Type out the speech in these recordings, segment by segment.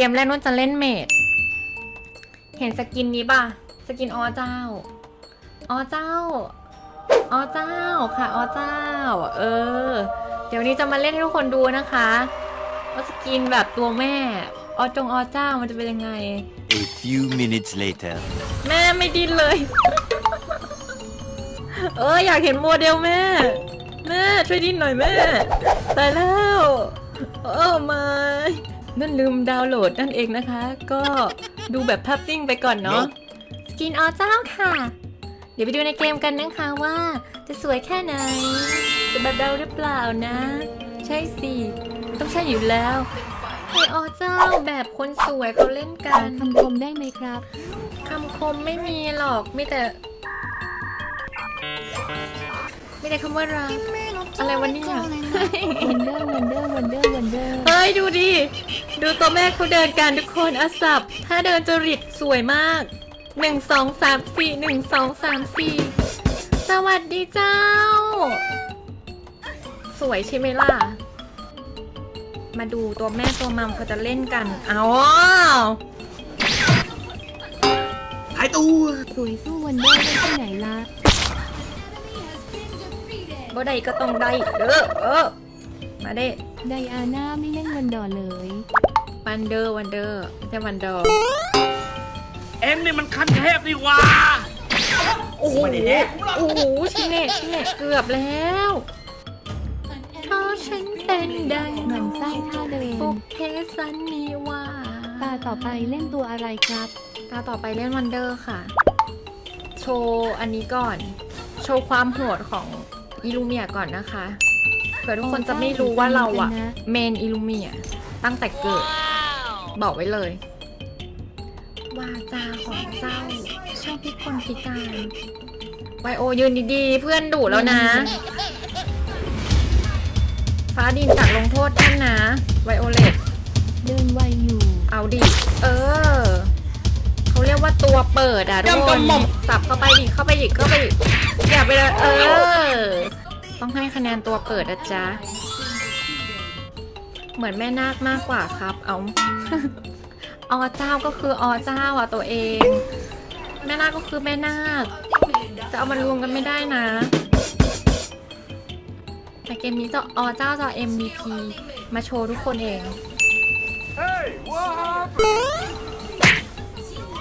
เกมแรกนุ่นจะเล่นเมด เห็นสกินนี้ป่ะ สกินอเจ้าอเจ้าอเจ้าค่ะอเจ้า เออ เดี๋ยวนี้จะมาเล่นให้ทุกคนดูนะคะว่าสกินแบบตัวแม่อจงอเจ้ามันจะเป็นยังไง A few minutes later. แม่ไม่ดิ้นเลย เอออยากเห็นโมเดลแม่ แม่ช่วยดิ้นหน่อยแม่ตายแล้วเออไม่ นั่นลืมดาวน์โหลดนั่นเองนะคะ ก็ดูแบบภาพติ้งไปก่อนเนาะสกินอเจ้าค่ะ เดี๋ยวไปดูในเกมกันนะคะว่า จะสวยแค่ไหนจะแบบเราหรือเปล่านะ ใช่สิ ต้องใช่อยู่แล้วไออเจ้าแบบคนสวยเขาเล่นกันคำคมได้ไหมครับคำคมไม่มีหรอกมีแต่ มีแต่คำว่ารักอะไรวันนี้วันเดอร์วันเดอร์วันเดอร์วันเดอร์เฮ้ยดูดิ ดูตัวแม่เขาเดินกันทุกคนอสับ ถ้าเดินจริตสวยมากหนึ่งสองสามสี่หนึ่งสองสามสี่สวัสดีเจ้า สวยใช่ไหมล่ะ มาดูตัวแม่ตัวมัมเขาจะเล่นกันเอาหายตัวสวยสู้วันเดอร์ได้ที่ไหนล่ะ บ่ได้ก็ต้องได้เด้อเออมาเด้ไดอาน่าไม่เล่นวันดอเลย วันเดอร์วันเดอร์ไม่ใช่วันดอร์เอ็งนี่มันขั้นเทพนี่หว่าโอ้โหไม่ได้แน่โอ้โหชิเน่ชิเน่เกือบแล้วเพราะฉันเป็นดังหมันไส้ท่าเดินปุกเพสันนิวาตาต่อไปเล่นตัวอะไรครับ ตาต่อไปเล่นวันเดอร์ค่ะ โชว์อันนี้ก่อน โชว์ความโหดของ อิลูเมียก่อนนะคะเผื่อทุกคนจะไม่รู้ว่าเราอะเมนอิลูเมียตั้งแต่เกิด บอกไว้เลย วาจาของเจ้าชอบพิกลพิการไวโอยืนดีๆ เพื่อนดุแล้วนะ ฟ้าดินตักลงโทษท่านนะ ไวโอเลตเดินไวอยู่ เอาดิ เออ ตัวเปิดอะทุกคนสับเข้าไปดิเข้าไปอีกเข้าไปอีกอย่าไปเลยเออ ต้องให้คะแนนตัวเปิดนะจ๊ะ เหมือนแม่นาคมากกว่าครับ เอาอเจ้าก็คืออเจ้าอะตัวเอง แม่นาคก็คือแม่นาค จะเอามารวมกันไม่ได้นะ แต่เกมนี้จะอเจ้าจะ MVP มาโชว์ทุกคนเอง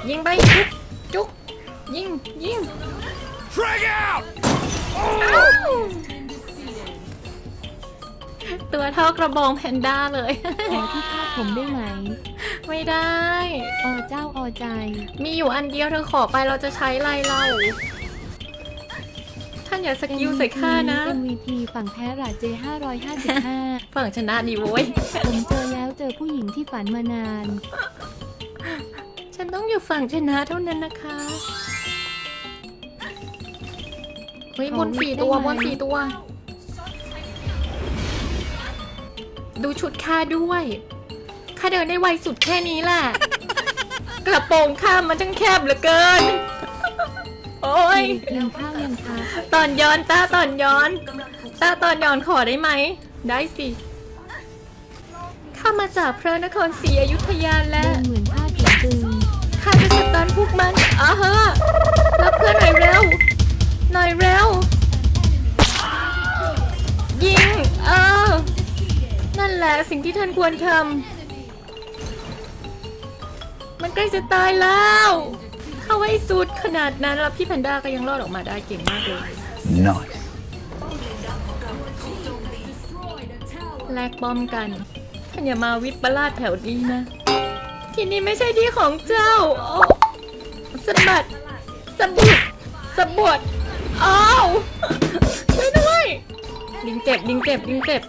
ยิงไป จุกจุกยิงยิง Frag out อ้าวตัวเท่ากระบองแพนด้าเลย ขอที่คาดผมได้ไหมไม่ได้อเจ้าอใจ มีอยู่อันเดียวเธอขอไปเราจะใช้ไรเราท่านอย่าสกิลใส่ข้านะ MVP ฝั่งแพ้ราเจ555 ฝั่งชนะดีโว้ย ผมเจอแล้วเจอผู้หญิงที่ฝันมานาน ฉันต้องอยู่ฝั่งชนะเท่านั้นนะคะเฮ้ยบนสี่ตัวบนสี่ตัว ดูชุดข้าด้วยข้าเดินได้ไวสุดแค่นี้แหละกระโปรงข้ามมันจังแคบเหลือเกิน โอ้ยกินข้าวยังคะตอนย้อนตาตอนย้อนตาตอนย้อนขอได้ไหม ได้สิข้ามาจากพระนครศรีอยุธยาและ พวกมันอะฮะรับเพื่อนหน่อยเร็ว หน่อยเร็ว ยิง เออ นั่นแหละสิ่งที่ท่านควรทำ มันใกล้จะตายแล้ว เข้าไว้สุดขนาดนั้น แล้วพี่แพนด้าก็ยังรอดออกมาได้เก่งมากเลย Nice. แลกบอมกันท่านอย่ามาวิปลาสแถวนี้นะ ที่นี่ไม่ใช่ที่ของเจ้า โอ้ สะบัดสะบุดสะบดอ้าวช่วยด้วยลิงเจ็บลิงเจ็บลิงเจ็บ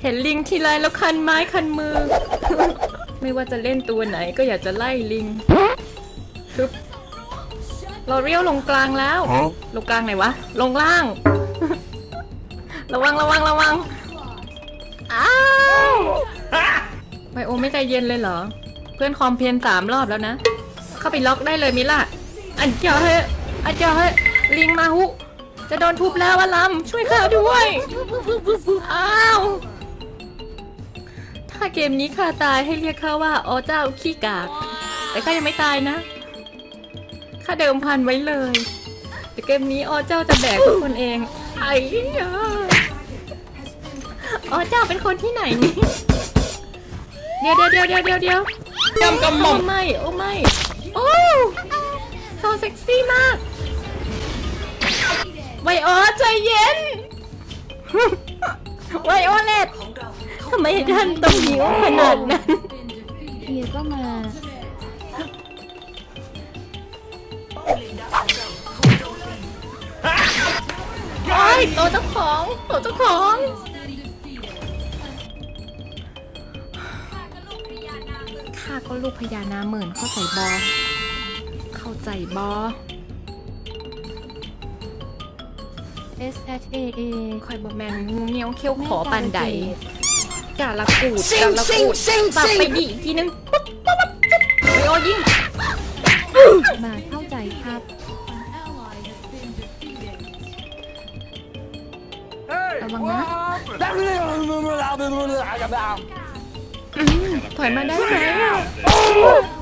เห็นลิงทีไรแล้วคันไม้คันมือ ไม่ว่าจะเล่นตัวไหนก็อยากจะไล่ลิงคึบเราเรียวลงกลางแล้ว Huh? ลงกลางไหนวะ ลงล่าง ระวังระวังระวัง อ้าวไบโอไม่ใจเย็นเลยเหรอ เพื่อนคอมเพลนสามรอบแล้วนะ เข้าไปล็อกได้เลยมิล่ะ อันเจ้าเฮ้ยอันเจ้าเฮ้ยลิงมาหุจะโดนทุบแล้ววะลำช่วยข้าด้วยอ้าวทถ้าเกมนี้ข้าตายให้เรียกข้าว่าอ๋อเจ้าขี้กาก แต่ข้ายังไม่ตายนะข้าเดิมพันไว้เลยแต่เกมนี้อ๋อเจ้าจะแบกทุกคนเองไอ้ยาอ๋อเจ้าเป็นคนที่ไหนนี่เดี๋ยวเดี๋ยวเดี๋ยวเดี๋ยวเดี๋ยวเดี๋ยวจำกำหม่อมโอ้ไม่ โอ้ไม่ โอ้โซเซ็กซี่มากไวโอใจเย็น ไวโอเลตทำไมท่านต้องหิวขนาดนั้นเฮียก็มาโอ้ยตัวเจ้าของตัวเจ้าของข้าก็ลูกพญานาคหมื่นเข้าใจบอ เข้าใจบอ S H A A คอยบอแมนงูเงี้ยวเขี้ยวขอปันใดกาละกูดกาละกูดปรับไปดีอีกทีนึงปุ๊บปุ๊บปุ๊บปุ๊บไวโอยิงมาเข้าใจครับระวังนะอืมถอยมาได้ไหมอะ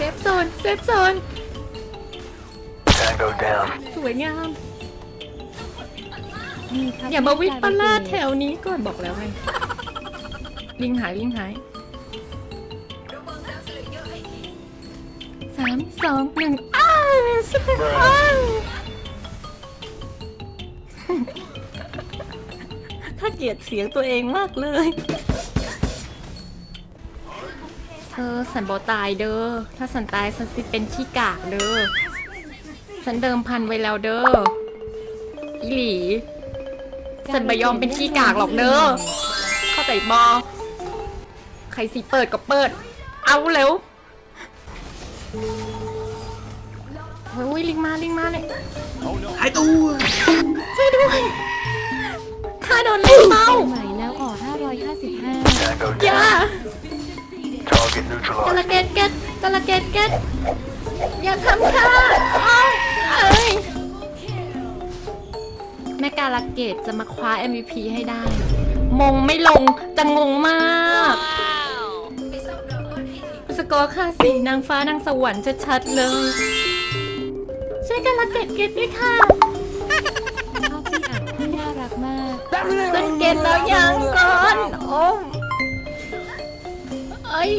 เซฟโซนเซฟโซน Tango down. สวยงามมีครับอย่ามาวิปลาสแถววนี้ก่อนบอกแล้วไงลิงหายลิงหายสามสองหนึ่งอ้าวสุดยอดถ้าเกลียดเสียงตัวเองมากเลย เออสันบอตายเด้อ ถ้าสันตายสันสิเป็นขี้กากเด้อ สันเดิมพันไว้แล้วเด้ออีหลี สันบยอมเป็นขี้กากหรอกเด้อ เข้าใจบอใครสิเปิดก็เปิด เอาเร็วโอ้ยลิงมาลิงมาเลยหายตัวช่วยด้วยข้าโดนลิงเมาใหม่แล้วอ๋อ555 Tango อย่า down. Target กระเกตเกตกระเกตเกตอย่าทำข้าเอ้ยแม่การะเกตจะมาคว้า MVP ให้ได้ มงไม่ลงจะงงมาก สกอร์ค่ะสีนางฟ้านางสวรรค์ชัดๆเลย ช่วยการะเกตเกตด้วยค่ะชอบพี่อัดที่น่ารักมากขึ้นเกตแล้วยังก่อน โอ้เอ้ย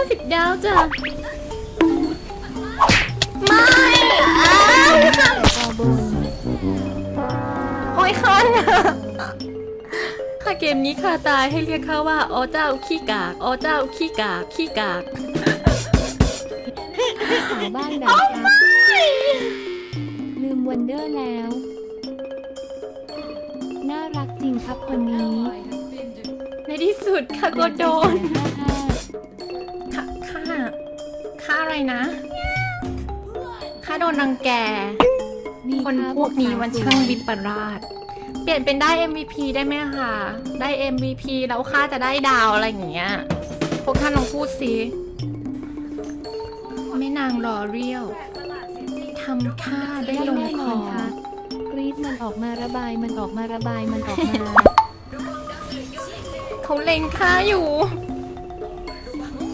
50 ดาวจ้ะ ไม่อ้าวค่ะกอบนโอ้ยคันถ้าเกมนี้ข้าตายให้เรียกข้าว่าอ๋อเจ้าขี้กากอ๋อเจ้าขี้กากขี้กากสาวบ้านไหนครับลืมวันเดอร์แล้ว น่ารักจริงครับคนนี้ ในที่สุดข้าก็โดน55ค่าค่าค่า อะไรนะค่าโดนรังแกมีคนครับพวกนี้มันช่างวิบปลาสเปลี่ยนเป็นได้ MVP ได้ไหมคะ ได้ MVP แล้วค่าจะได้ดาวอะไรอย่างเงี้ย พวกท่านลองพูดสิแม่นางรอเรียวทำค่าได้ลงแน่คนออนครับกรีดมันออกมาระบายมันออกมาระบายมันออกมาเขาเล็งค่าอยู่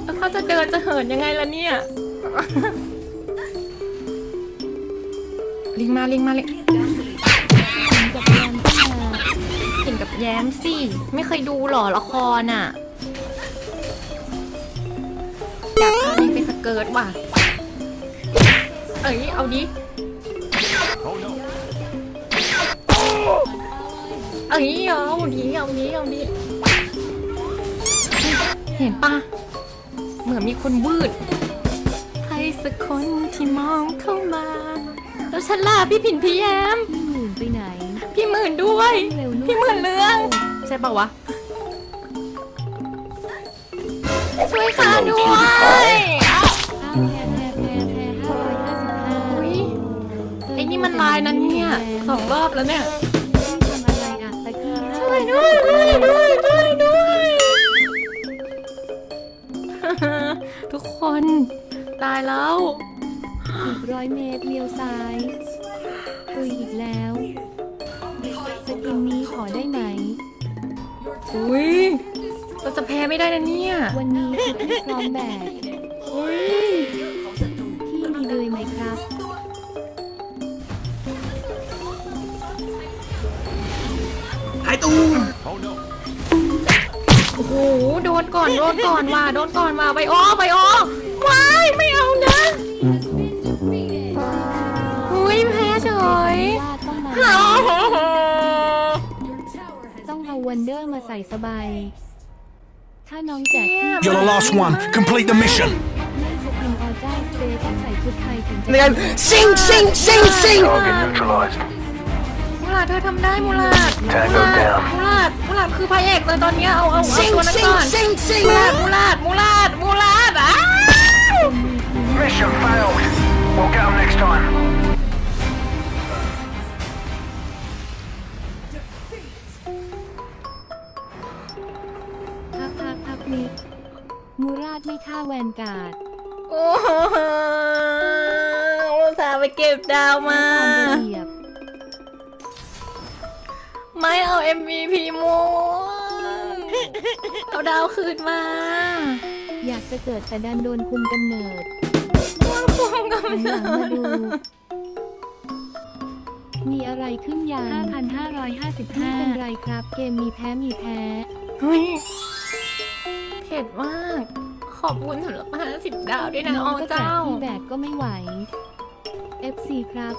แล้วเขาจะเดินจะเหินยังไงล่ะเนี่ย ลิงมาลิงมาลิงกับแยมขึ้นมาเห็นกับแย้มสิ ไม่เคยดูหรอละครอะอยากพาลิงไปสเกิร์ตว่ะ เอ้ย เอาดิ เอ้ยเอาดิเอาดิเอาดิเห็นปะเหมือนมีคนวืด สักคนที่มองเข้ามา แล้วฉันล่ะพี่ผินพี่แย้มพี่หมื่นไปไหนพี่หมื่นด้วย เร็วลูกพี่หมื่นเรื่อง ใช่ปะวะ ช่วยข้าด้วยอ้าวแพ้แพ้แพ้แพ้ห้าร้อยห้าสิบห้าอุ๊ยไอ้นี่มันลายนั้นเนี่ยสองรอบแล้วเนี่ยพี่ทำอะไรอะตะกี้ช่วยด้วยด้วยด้วยด้วยด้วย ทุกคน ตายแล้ว อีกร้อยเมตรเลี้ยวซ้ายตุยอีกแล้วสกินนี้ขอได้ไหม อุ้ยเราจะแพ้ไม่ได้นะเนี่ยวันนี้ชุดที่พร้อมแบกอุ้ยพี่มีเลยไหมครับ หายตู้ โอ้โหโดนก่อนโดนก่อนว่ะโดนก่อนว่ะไปอ้อไปอ้อว้ายไม่เอานะอุ้ยแพ้เฉยว่าต้องมาโอ้โหต้องเอาวันเดอร์มาใส่สบาย ถ้าน้องแจกที่ You're the last one. Complete the mission. ไม่สกินออเจ้าสเปรย์ต้องใส่ชุดไทยถึงจะ Then sing, sing, sing, sing. Target neutralized. มูลาดเธอทำได้มูลาด Tango down. มูลาดมูลาดคือพระเอกเลยตอนเนี้ยเอาเอาเอา Sing, ตัวนั้น sing, ก่อน sing, sing. มูลาดมูลาดมูลาดมูลาดอ้าว Mission failed. We'll get them next time. พักพักพักนิดมูราดไม่ฆ่าแวนการ์ดโอ้โหอุตส่าห์ไปเก็บดาวมา ตามระเบียบ ไม่เอา MVP ม่วงเอาดาวคืนมาอยากจะเกิดแต่ดันโดนคุมกำเนิดม่วงคุมกับหันหเนิลังมาดดู มีอะไรขึ้นยัง5,555ไม่เป็นไรครับ เกมมีแพ้มีแพ้ เฮ้ยเผ็ดมาก ขอบคุณสำหรับ 50 ดาวด้วยนะน้อ๋อองก็แจกเจ้าที่แบกก็ไม่ไหว FC ครับ